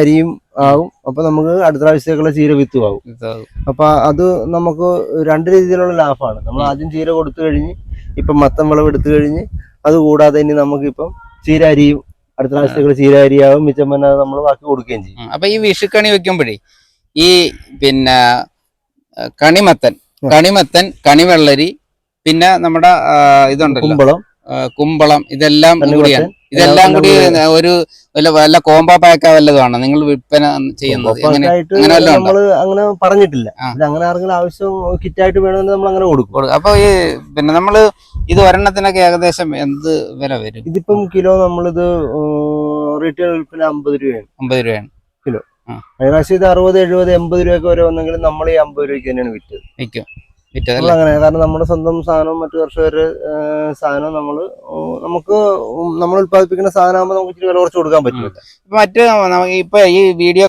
അരിയും ആവും. അപ്പൊ നമുക്ക് അടുത്ത പ്രാവശ്യത്തേക്കുള്ള ചീര വിത്തും ആവും. അപ്പൊ അത് നമുക്ക് രണ്ട് രീതിയിലുള്ള ലാഭമാണ്. നമ്മൾ ആദ്യം ചീര കൊടുത്തു കഴിഞ്ഞ് ഇപ്പം മത്തം വിളവ് എടുത്തു കഴിഞ്ഞ് അത് കൂടാതെ ഇനി നമുക്കിപ്പം ചീര അരിയും അടുത്ത പ്രാവശ്യത്തേക്കുള്ള ചീര അരിയാവും മിച്ചം പിന്നെ നമ്മൾ ബാക്കി കൊടുക്കുകയും ചെയ്യും. അപ്പൊ ഈ വിഷുക്കണി വെക്കുമ്പോഴേ ഈ പിന്നെ കണിമത്തൻ കണിമത്തൻ കണിവെള്ളരി പിന്നെ നമ്മുടെ ഇതുണ്ട് ഇതുണ്ടല്ലോ കുമ്പളം. കുമ്പളം ഇതെല്ലാം കൂടിയാണ്. ഇതെല്ലാം കൂടി ഒരു വല്ല വല്ല കോംബോ പാക്കാ വല്ലതുമാണ്. നിങ്ങൾ വിൽപ്പന ചെയ്യുന്നത്. നമ്മൾ അങ്ങനെ പറഞ്ഞിട്ടില്ല. അങ്ങനെ ആരെങ്കിലും ആവശ്യം കിറ്റായിട്ട് വേണമെങ്കിൽ നമ്മൾ അങ്ങനെ കൊടുക്കും. കൊടു- അപ്പൊ ഈ പിന്നെ നമ്മൾ ഇത് ഒരെണ്ണത്തിനൊക്കെ ഏകദേശം എന്ത് വില വരും? ഇതിപ്പം കിലോ നമ്മളിത് റീറ്റെയിൽ വിൽപ്പന അമ്പത് രൂപയാണ്. അമ്പത് രൂപയാണ്. കിലോ. പ്രാവശ്യം ഇത് അറുപത് എഴുപത് എൺപത് രൂപയൊക്കെ വരെ വന്നെങ്കിലും നമ്മൾ ഈ അമ്പത് രൂപയ്ക്ക് തന്നെയാണ് വിറ്റത്. വിൽക്കും. അങ്ങനെ കാരണം നമ്മുടെ സ്വന്തം സാധനവും മറ്റു കർഷകര് സാധനം നമ്മൾ നമുക്ക് നമ്മൾ ഉത്പാദിപ്പിക്കുന്ന സാധനമാകുമ്പോൾ നമുക്ക് ഇച്ചിരി വില കുറച്ച് കൊടുക്കാൻ പറ്റും മറ്റു ഇപ്പൊ ഈ വീഡിയോ